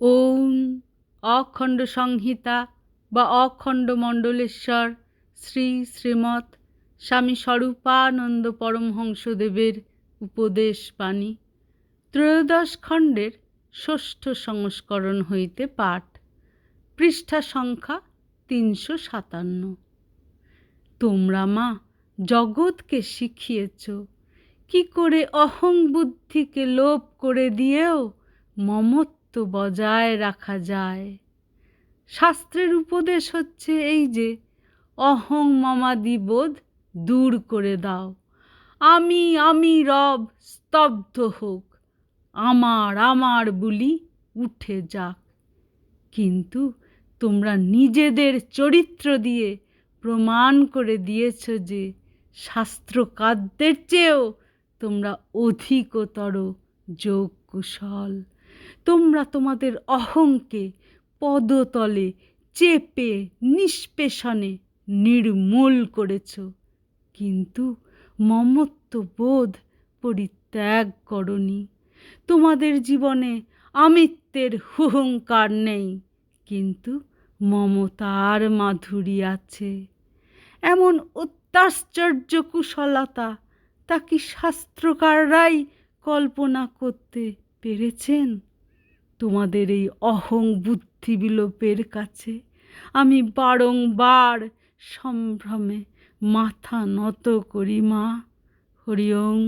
ওম অখণ্ড সংহিতা বা অখণ্ড মণ্ডলেশ্বর শ্রী শ্রীমৎ স্বামী স্বরূপানন্দ পরমহংসদেবের উপদেশ বাণী। ত্রয়োদশ খণ্ডের ষষ্ঠ সংস্করণ হইতে পাঠ। পৃষ্ঠা সংখ্যা তিনশো সাতান্ন। তোমরা মা, জগৎকে শিখিয়েছ। কি করে অহং বুদ্ধিকে লোপ করে দিয়েও মমত্ব বজায় রাখা যায়। শাস্ত্রের উপদেশ হচ্ছে এই যে, অহং মমাদিবোধ দূর করে দাও। আমি আমি রব স্তব্ধ হোক, আমার আমার বলি উঠে যাক। কিন্তু তোমরা নিজেদের চরিত্র দিয়ে প্রমাণ করে দিয়েছ যে, শাস্ত্রকারদের চেয়েও তোমরা অধিকতর যোগ কুশল তোমরা তোমাদের অহংকে পদতলে চেপে, নিষ্পেষণে নির্মূল করেছ। কিন্তু মমত্ব বোধ পরিত্যাগ করনি। তোমাদের জীবনে আমিত্বের হুহংকার নেই, কিন্তু মমতার মাধুরী আছে। এমন অত্যাশ্চর্য কুশলতা, তা কি শাস্ত্রকাররাই কল্পনা করতে পেরেছেন? তোমাদের এই অহং বুদ্ধি বিলোপের কাছে আমি বারংবার সম্ভ্রমে মাথা নত করি মা। হরি ওম